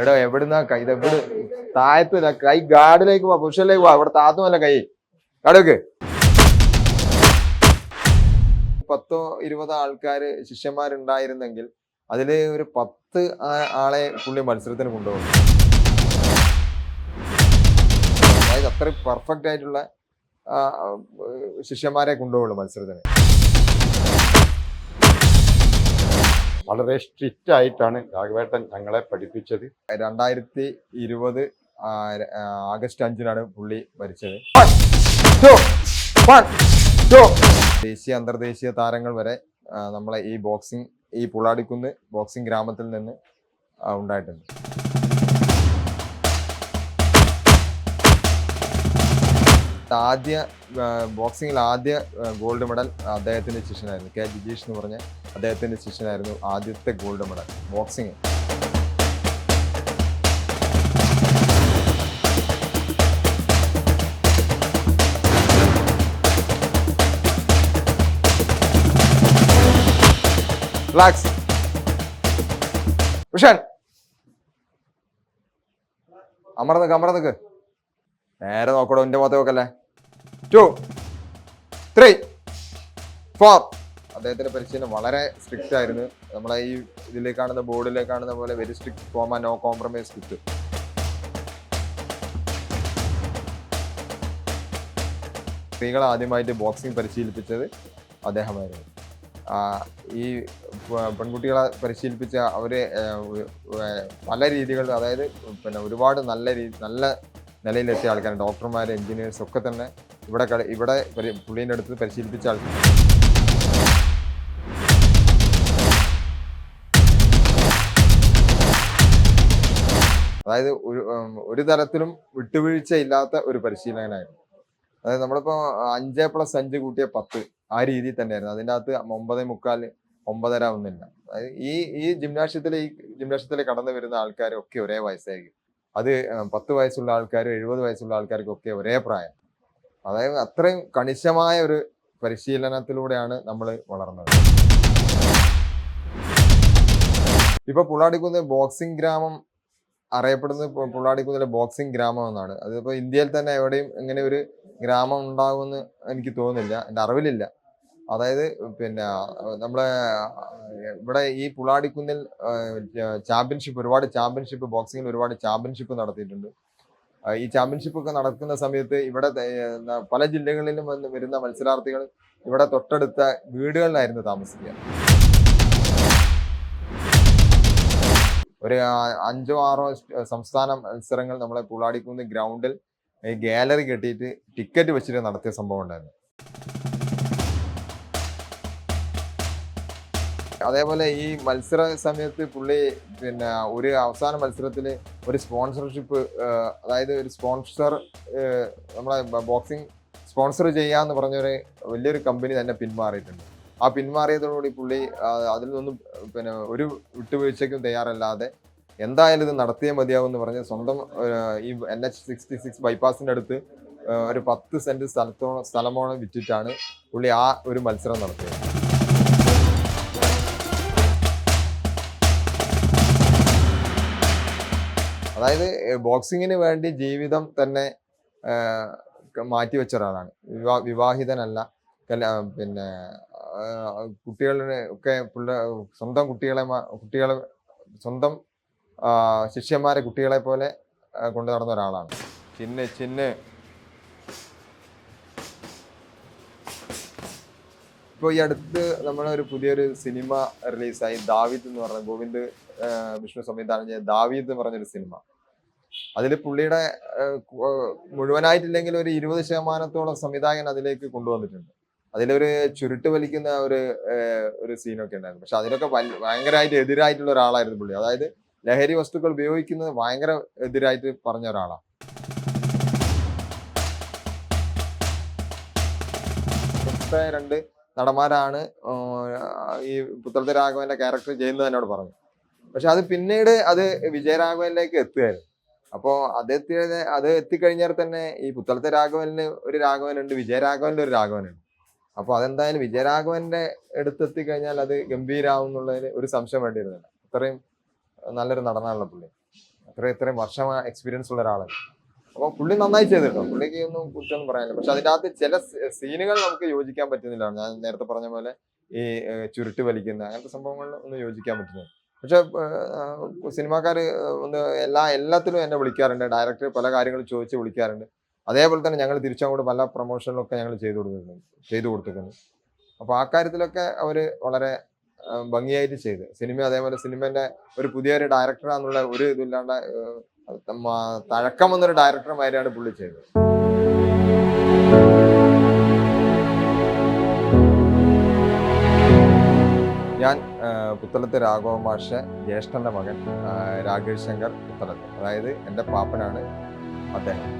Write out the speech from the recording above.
എടോ എവിടുന്നാ കൈ? ഇതെവിടെ താഴത്തില്ല കൈ ഗാർഡിലേക്ക് പോവാ പുരുഷനിലേക്ക് പോവാ അവിടെ താത്തുമല്ല കൈ. കടക്ക് പത്തോ ഇരുപതോ ആൾക്കാര് ശിഷ്യന്മാരുണ്ടായിരുന്നെങ്കിൽ അതിൽ ഒരു പത്ത് ആളെ പുള്ളി മത്സരത്തിന് കൊണ്ടുപോകും. അതായത് അത്ര പെർഫെക്റ്റ് ആയിട്ടുള്ള ശിഷ്യന്മാരെ കൊണ്ടുപോകുള്ളൂ മത്സരത്തിന്. വളരെ സ്ട്രിക്റ്റ് ആയിട്ടാണ് രാഘവേട്ടൻ ഞങ്ങളെ പഠിപ്പിച്ചത്. രണ്ടായിരത്തി ഇരുപത് ആഗസ്റ്റ് അഞ്ചിനാണ് പുള്ളി മരിച്ചത്. ദേശീയ അന്തർദേശീയ താരങ്ങൾ വരെ നമ്മളെ ഈ ബോക്സിംഗ് ഈ പുളാടിക്കുന്ന് ബോക്സിംഗ് ഗ്രാമത്തിൽ നിന്ന് ഉണ്ടായിട്ടുണ്ട്. ആദ്യ ബോക്സിങ്ങിൽ ആദ്യ ഗോൾഡ് മെഡൽ അദ്ദേഹത്തിന്റെ ശിഷ്യനായിരുന്നു. കെ. ജിജീഷ് എന്ന് പറഞ്ഞ അദ്ദേഹത്തിന്റെ ശിഷ്യനായിരുന്നു ആദ്യത്തെ ഗോൾഡ് മെഡൽ ബോക്സിങ് റിലാക്സ് ഉഷാൻ അമർന്നക്ക് അമർന്നക്ക് നേരെ നോക്കടോ എന്റെ മുഖത്ത് നോക്കല്ലേ. ടു ത്രീ ഫോർ അദ്ദേഹത്തിന്റെ പരിശീലനം വളരെ സ്ട്രിക്റ്റ് ആയിരുന്നു. നമ്മളെ ഈ ഇതിലേക്ക് കാണുന്ന ബോർഡിലേക്ക് കാണുന്ന പോലെ വെരി സ്ട്രിക്റ്റ് ഫോമ നോ കോംപ്രമൈസ് സ്ട്രിക്റ്റ് സ്ത്രീകൾ ആദ്യമായിട്ട് ബോക്സിംഗ് പരിശീലിപ്പിച്ചത് അദ്ദേഹമായിരുന്നു. ഈ പെൺകുട്ടികളെ പരിശീലിപ്പിച്ച അവർ പല രീതികളിൽ അതായത് പിന്നെ ഒരുപാട് നല്ല രീതി നല്ല നിലയിലെത്തിയ ആൾക്കാർ ഡോക്ടർമാർ എഞ്ചിനീയേഴ്സ് ഒക്കെ തന്നെ ഇവിടെ ഇവിടെ പുള്ളീന്റെ അടുത്ത് പരിശീലിപ്പിച്ച ആൾക്കാർ അതായത് ഒരു ഒരു തരത്തിലും വിട്ടുവീഴ്ച ഇല്ലാത്ത ഒരു പരിശീലകനായിരുന്നു. അതായത് നമ്മളിപ്പോൾ അഞ്ച് പ്ലസ് അഞ്ച് കൂട്ടിയ പത്ത് ആ രീതിയിൽ തന്നെയായിരുന്നു. അതിന്റെ അകത്ത് ഒമ്പതേ മുക്കാൽ ഒമ്പതര ഒന്നില്ല അതായത് ഈ ഈ ജിംനാഷ്യത്തിൽ ഈ ജിംനാഷ്യത്തിൽ കടന്നു വരുന്ന ആൾക്കാരൊക്കെ ഒരേ വയസ്സായിരിക്കും. അത് പത്ത് വയസ്സുള്ള ആൾക്കാരും എഴുപത് വയസ്സുള്ള ആൾക്കാർക്കൊക്കെ ഒരേ പ്രായം. അതായത് അത്രയും കണിശമായ ഒരു പരിശീലനത്തിലൂടെയാണ് നമ്മൾ വളർന്നത്. ഇപ്പൊ പുള്ളാടിക്കുന്ന് ബോക്സിംഗ് ഗ്രാമം അറിയപ്പെടുന്നത് പുള്ളാടിക്കുന്നിലെ ബോക്സിംഗ് ഗ്രാമം എന്നാണ്. അതിപ്പോ ഇന്ത്യയിൽ തന്നെ എവിടെയും ഇങ്ങനെ ഒരു ഗ്രാമം ഉണ്ടാകുമെന്ന് എനിക്ക് തോന്നുന്നില്ല. എന്റെ അറിവിലില്ല. അതായത് പിന്നെ നമ്മളെ ഇവിടെ ഈ പുളാടിക്കുന്നിൽ ചാമ്പ്യൻഷിപ്പ് ഒരുപാട് ചാമ്പ്യൻഷിപ്പ് ബോക്സിങ്ങിൽ ഒരുപാട് ചാമ്പ്യൻഷിപ്പ് നടത്തിയിട്ടുണ്ട്. ഈ ചാമ്പ്യൻഷിപ്പ് ഒക്കെ നടക്കുന്ന സമയത്ത് ഇവിടെ പല ജില്ലകളിലും വന്ന് വരുന്ന മത്സരാർത്ഥികൾ ഇവിടെ തൊട്ടടുത്ത വീടുകളിലായിരുന്നു താമസിക്കുക. ഒരു അഞ്ചോ ആറോ സംസ്ഥാന മത്സരങ്ങൾ നമ്മളെ പുളാടിക്കുന്ന് ഗ്രൗണ്ടിൽ ഗാലറി കെട്ടിയിട്ട് ടിക്കറ്റ് വെച്ചിട്ട് നടത്തിയ സംഭവം ഉണ്ടായിരുന്നു. അതേപോലെ ഈ മത്സര സമയത്ത് പുള്ളി പിന്നെ ഒരു അവസാന മത്സരത്തിൽ ഒരു സ്പോൺസർഷിപ്പ് അതായത് ഒരു സ്പോൺസർ നമ്മളെ ബോക്സിംഗ് സ്പോൺസർ ചെയ്യാന്ന് പറഞ്ഞൊരു വലിയൊരു കമ്പനി തന്നെ പിന്മാറിയിട്ടുണ്ട്. ആ പിന്മാറിയതോടുകൂടി പുള്ളി അതിൽ നിന്നും പിന്നെ ഒരു വിട്ടുവീഴ്ചയ്ക്കും തയ്യാറല്ലാതെ എന്തായാലും ഇത് നടത്തിയേ മതിയാവും എന്ന് പറഞ്ഞ് സ്വന്തം ഈ എൻ എച്ച് സിക്സ്റ്റി സിക്സ് ബൈപ്പാസിന്റെ അടുത്ത് ഒരു പത്ത് സെന്റ് സ്ഥലത്തോളം സ്ഥലമോളം വിറ്റിട്ടാണ് പുള്ളി ആ ഒരു മത്സരം നടത്തിയത്. അതായത് ബോക്സിങ്ങിന് വേണ്ടി ജീവിതം തന്നെ മാറ്റിവെച്ച ഒരാളാണ് വിവാ വിവാഹിതനല്ല പിന്നെ കുട്ടികളെ ഒക്കെ സ്വന്തം കുട്ടികളെ കുട്ടികളെ സ്വന്തം ശിഷ്യന്മാരെ കുട്ടികളെ പോലെ കൊണ്ടു നടന്ന ഒരാളാണ് ചിന്ന ചിന്ന്. ഇപ്പോൾ ഈ അടുത്ത് നമ്മുടെ ഒരു പുതിയൊരു സിനിമ റിലീസായി ദാവിദ് എന്ന് പറഞ്ഞ ഗോവിന്ദ് വിഷ്ണു സംവിധാനം ചെയ്ത ദാവീദ് എന്ന് പറഞ്ഞൊരു സിനിമ. അതിൽ പുള്ളിയുടെ മുഴുവനായിട്ടില്ലെങ്കിൽ ഒരു ഇരുപത് ശതമാനത്തോളം സംവിധായകൻ അതിലേക്ക് കൊണ്ടുവന്നിട്ടുണ്ട്. അതിലൊരു ചുരുട്ട് വലിക്കുന്ന ഒരു ഒരു സീനൊക്കെ ഉണ്ടായിരുന്നു. പക്ഷെ അതിനൊക്കെ ഭയങ്കരമായിട്ട് എതിരായിട്ടുള്ള ഒരാളായിരുന്നു പുള്ളി. അതായത് ലഹരി വസ്തുക്കൾ ഉപയോഗിക്കുന്നത് ഭയങ്കര എതിരായിട്ട് പറഞ്ഞ ഒരാളാണ്. രണ്ട് നടന്മാരാണ് ഈ പുത്രത്തെ രാഘവന്റെ ക്യാരക്ടർ ചെയ്യുന്നത് എന്നോട് പറഞ്ഞു. പക്ഷെ അത് പിന്നീട് അത് വിജയരാഘവനിലേക്ക് എത്തുകയായിരുന്നു. അപ്പോൾ അത് എത്തിയത് അത് എത്തിക്കഴിഞ്ഞാൽ തന്നെ ഈ പുത്തളത്തെ രാഘവനിൽ ഒരു രാഘവനുണ്ട് വിജയരാഘവനിൽ ഒരു രാഘവനുണ്ട്. അപ്പോൾ അതെന്തായാലും വിജയരാഘവന്റെ അടുത്തെത്തി കഴിഞ്ഞാൽ അത് ഗംഭീരാവും എന്നുള്ളതിൽ ഒരു സംശയം വേണ്ടിയിരുന്നില്ല. അത്രയും നല്ലൊരു നടനാണല്ലോ പുള്ളി. അത്രയും ഇത്രയും വർഷം എക്സ്പീരിയൻസ് ഉള്ള ഒരാളാണ് അപ്പോൾ പുള്ളി നന്നായി ചെയ്തിട്ടോ. പുള്ളിക്ക് ഒന്നും കുറ്റമൊന്നും പറയാനില്ല. പക്ഷെ അതിനകത്ത് ചില സീനുകൾ നമുക്ക് യോജിക്കാൻ പറ്റുന്നില്ല. ഞാൻ നേരത്തെ പറഞ്ഞ പോലെ ഈ ചുരുട്ട് വലിക്കുന്ന അങ്ങനത്തെ സംഭവങ്ങളിൽ ഒന്നും യോജിക്കാൻ പറ്റുന്നില്ല. പക്ഷെ സിനിമാക്കാർ ഒന്ന് എല്ലാ എല്ലാത്തിലും എന്നെ വിളിക്കാറുണ്ട്. ഡയറക്ടർ പല കാര്യങ്ങളും ചോദിച്ച് വിളിക്കാറുണ്ട്. അതേപോലെ തന്നെ ഞങ്ങൾ തിരിച്ചങ്ങോട്ട് പല പ്രൊമോഷനിലൊക്കെ ഞങ്ങൾ ചെയ്തു കൊടുക്കുന്നുണ്ട്. ചെയ്തു കൊടുത്തിട്ടുണ്ട്. അപ്പോൾ ആ കാര്യത്തിലൊക്കെ അവർ വളരെ ഭംഗിയായിട്ട് ചെയ്ത്. സിനിമ അതേപോലെ സിനിമേന്റെ ഒരു പുതിയൊരു ഡയറക്ടറാന്നുള്ള ഒരു ഇതില്ലാണ്ട് തഴക്കം വന്നൊരു ഡയറക്ടർമാരെയാണ് പുള്ളി ചെയ്തത്. ഞാൻ പുത്തലത്തെ രാഘവ മാഷ ജ്യേഷ്ഠന്റെ മകൻ രാകേഷ് ശങ്കർ പുത്തലത്ത് അതായത് എന്റെ പാപ്പനാണ് അദ്ദേഹം.